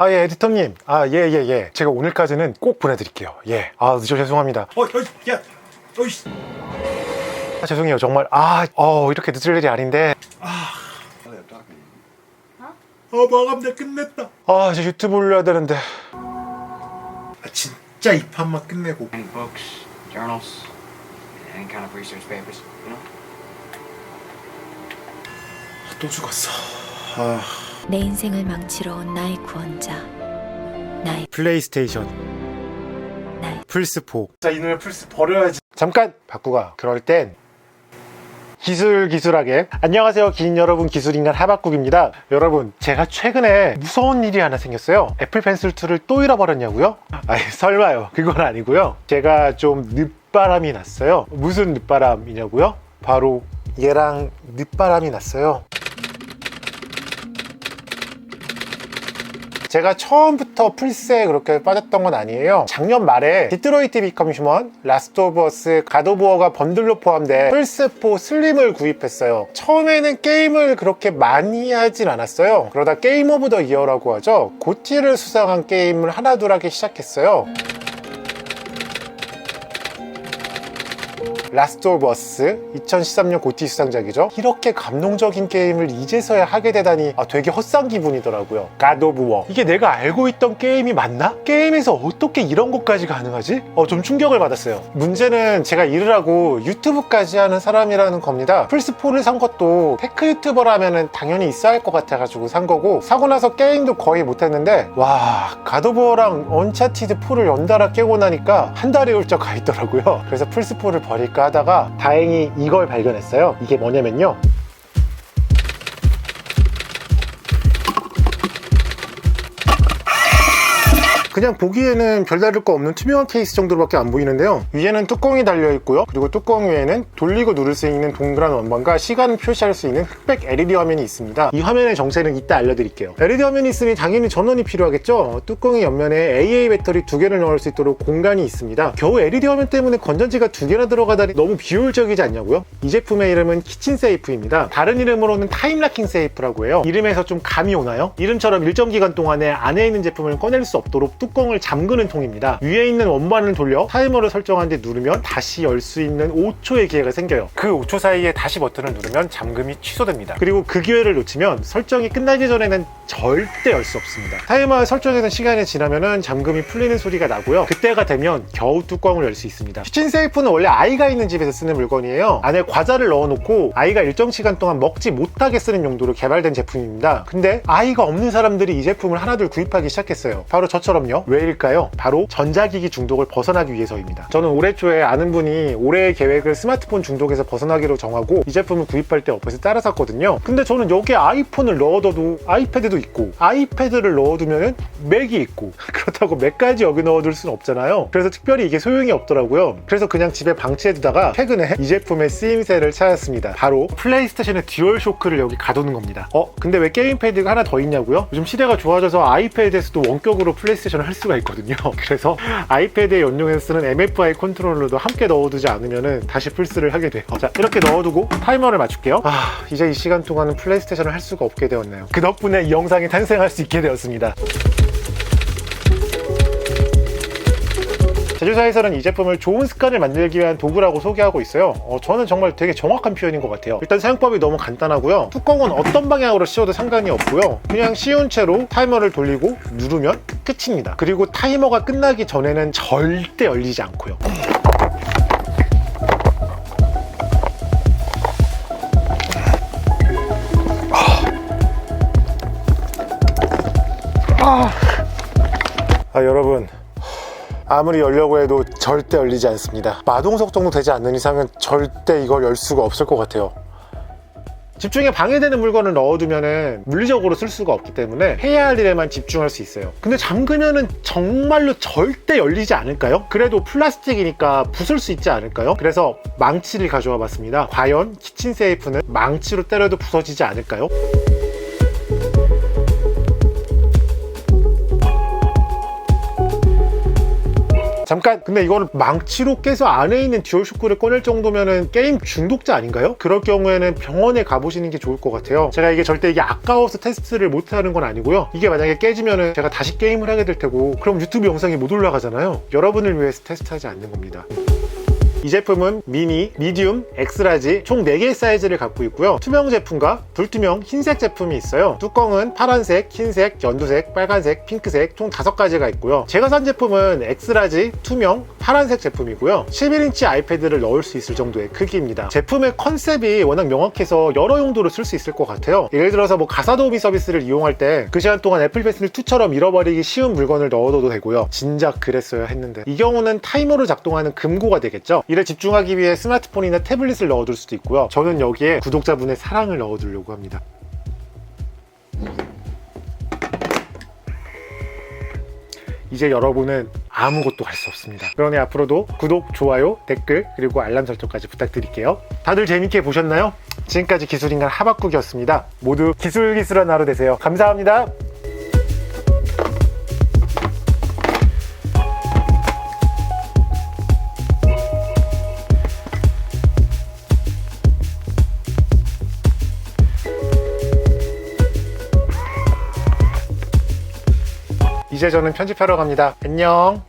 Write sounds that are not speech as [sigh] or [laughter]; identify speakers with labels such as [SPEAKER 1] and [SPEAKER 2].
[SPEAKER 1] 아, 예, 에디터님. 아, 예, 예, 예. 제가 오늘까지는 꼭 보내드릴게요. 예. 아, 늦어 죄송합니다.
[SPEAKER 2] 어, 어, 야, 어이,
[SPEAKER 1] 아, 죄송해요. 정말. 아, 어, 이렇게 늦을 일이 아닌데.
[SPEAKER 2] 어, 마감날 끝냈다.
[SPEAKER 1] 아, 이제 유튜브 올려야 되는데.
[SPEAKER 2] 아, 진짜 이 판만 끝내고.
[SPEAKER 3] any books, journals, any kind of research papers, you know?
[SPEAKER 2] 아, 또 죽었어. 아,
[SPEAKER 4] 내 인생을 망치러 온 나의 구원자 나의
[SPEAKER 1] 플레이스테이션.
[SPEAKER 4] 나의
[SPEAKER 1] 플스4. 자, 이 노래 플스 버려야지. 잠깐! 바꾸가. 그럴 땐. 기술 기술하게 안녕하세요 기인 여러분 기술인간 하박국입니다 여러분 제가 최근에 무서운 일이 하나 생겼어요 애플 펜슬 2를 또 잃어버렸냐고요? 아니 [laughs] 설마요 그건 아니고요 제가 좀 늦바람이 났어요 무슨 늦바람이냐고요? 바로 얘랑 늦바람이 났어요 제가 처음부터 플스에 그렇게 빠졌던 건 아니에요. 작년 말에 디트로이트 비컴 휴먼, 라스트 오브 어스, 가도부어가 번들로 포함된 플스4 슬림을 구입했어요. 처음에는 게임을 그렇게 많이 하진 않았어요. 그러다 게임 오브 더 이어라고 하죠. 고티를 수상한 게임을 하나둘 하기 시작했어요. 라스트 오브 어스 2013년 고티 수상작이죠. 이렇게 감동적인 게임을 이제서야 하게 되다니 아, 되게 헛산 기분이더라고요. God of War. 이게 내가 알고 있던 게임이 맞나? 게임에서 어떻게 이런 것까지 가능하지? 어, 좀 충격을 받았어요. 문제는 제가 일을 하고 유튜브까지 하는 사람이라는 겁니다. 플스4를 산 것도 테크 유튜버라면 당연히 있어야 할 것 같아가지고 산 거고 사고 나서 게임도 거의 못했는데 와 God of War랑 언차티드 4를 연달아 깨고 나니까 한 달이 훌쩍 가 있더라고요. 그래서 플스4를 버릴까 하다가 다행히 이걸 발견했어요. 이게 뭐냐면요 그냥 보기에는 별다를 거 없는 투명한 케이스 정도로밖에 안 보이는데요. 위에는 뚜껑이 달려 있고요. 그리고 뚜껑 위에는 돌리고 누를 수 있는 동그란 원반과 시간을 표시할 수 있는 흑백 LED 화면이 있습니다. 이 화면의 정체는 이따 알려드릴게요. LED 화면이 있으니 당연히 전원이 필요하겠죠? 뚜껑의 옆면에 AA 배터리 두 개를 넣을 수 있도록 공간이 있습니다. 겨우 LED 화면 때문에 건전지가 두 개나 들어가다니 너무 비효율적이지 않냐고요? 이 제품의 이름은 키친 세이프입니다 다른 이름으로는 타임라킹 세이프라고 해요 이름에서 좀 감이 오나요? 이름처럼 일정 기간 동안에 안에 있는 제품을 꺼낼 수 없도록 뚜껑을 잠그는 통입니다. 위에 있는 원반을 돌려 타이머를 설정한 뒤 누르면 다시 열 수 있는 5초의 기회가 생겨요. 그 5초 사이에 다시 버튼을 누르면 잠금이 취소됩니다. 그리고 그 기회를 놓치면 설정이 끝나기 전에는 절대 열 수 없습니다. 타이머에 설정해둔 시간이 지나면은 잠금이 풀리는 소리가 나고요. 그때가 되면 겨우 뚜껑을 열 수 있습니다. 키친 세이프는 원래 아이가 있는 집에서 쓰는 물건이에요. 안에 과자를 넣어놓고 아이가 일정 시간 동안 먹지 못하게 쓰는 용도로 개발된 제품입니다. 근데 아이가 없는 사람들이 이 제품을 하나둘 구입하기 시작했어요. 바로 저처럼요. 왜일까요? 바로 전자기기 중독을 벗어나기 위해서입니다. 저는 올해 초에 아는 분이 올해의 계획을 스마트폰 중독에서 벗어나기로 정하고 이 제품을 구입할 때 업에서 따라 샀거든요. 근데 저는 여기에 아이폰을 넣어둬도 아이패드도 있고 아이패드를 넣어두면 맥이 있고 [laughs] 그렇다고 맥까지 여기 넣어둘 수는 없잖아요. 그래서 특별히 이게 소용이 없더라고요. 그래서 그냥 집에 방치해두다가 최근에 이 제품의 쓰임 새를 찾았습니다. 바로 플레이스테이션의 듀얼 쇼크를 여기 가두는 겁니다. 어? 근데 왜 게임패드가 하나 더 있냐고요? 요즘 시대가 좋아져서 아이패드에서도 원격으로 플레이스테이션을 할 수가 있거든요. [laughs] 그래서 아이패드에 연동해서 쓰는 MFI 컨트롤러도 함께 넣어두지 않으면 다시 플스를 하게 돼요. 자, 이렇게 넣어두고 타이머를 맞출게요. 아, 이제 이 시간 동안은 플레이스테이션을 할 수가 없게 되었네요. 그 덕분에 이 영상이 탄생할 수 있게 되었습니다. 제조사에서는 이 제품을 좋은 습관을 만들기 위한 도구라고 소개하고 있어요. 어, 저는 정말 되게 정확한 표현인 것 같아요. 일단 사용법이 너무 간단하고요. 뚜껑은 어떤 방향으로 씌워도 상관이 없고요. 그냥 씌운 채로 타이머를 돌리고 누르면 끝입니다. 그리고 타이머가 끝나기 전에는 절대 열리지 않고요. 아, 여러분 아무리 열려고 해도 절대 열리지 않습니다. 마동석 정도 되지 않는 이상은 절대 이걸 열 수가 없을 것 같아요. 집중에 방해되는 물건을 넣어두면 물리적으로 쓸 수가 없기 때문에 해야 할 일에만 집중할 수 있어요. 근데 잠그면은 정말로 절대 열리지 않을까요? 그래도 플라스틱이니까 부술 수 있지 않을까요? 그래서 망치를 가져와 봤습니다. 과연 키친 세이프는 망치로 때려도 부서지지 않을까요? 잠깐 근데 이거를 망치로 깨서 안에 있는 듀얼 쇼크를 꺼낼 정도면은 게임 중독자 아닌가요? 그럴 경우에는 병원에 가보시는 게 좋을 것 같아요. 제가 이게 절대 이게 아까워서 테스트를 못하는 건 아니고요. 이게 만약에 깨지면은 제가 다시 게임을 하게 될 테고 그럼 유튜브 영상이 못 올라가잖아요. 여러분을 위해서 테스트하지 않는 겁니다 이 제품은 미니, 미디움, 엑스라지 총 4개의 사이즈를 갖고 있고요. 투명 제품과 불투명 흰색 제품이 있어요. 뚜껑은 파란색, 흰색, 연두색, 빨간색, 핑크색 총 5가지가 있고요. 제가 산 제품은 엑스라지, 투명, 파란색 제품이고요. 11인치 아이패드를 넣을 수 있을 정도의 크기입니다. 제품의 컨셉이 워낙 명확해서 여러 용도로 쓸 수 있을 것 같아요. 예를 들어서 뭐 가사 도우미 서비스를 이용할 때 그 시간 동안 애플 펜슬 2처럼 잃어버리기 쉬운 물건을 넣어둬도 되고요. 진작 그랬어야 했는데 이 경우는 타이머로 작동하는 금고가 되겠죠. 이를 집중하기 위해 스마트폰이나 태블릿을 넣어둘 수도 있고요. 저는 여기에 구독자분의 사랑을 넣어두려고 합니다. 이제 여러분은 아무것도 할 수 없습니다. 그러니 앞으로도 구독, 좋아요, 댓글, 그리고 알람 설정까지 부탁드릴게요. 다들 재밌게 보셨나요? 지금까지 기술인간 하박국이었습니다. 모두 기술기술한 하루 되세요. 감사합니다. 이제 저는 편집하러 갑니다. 안녕.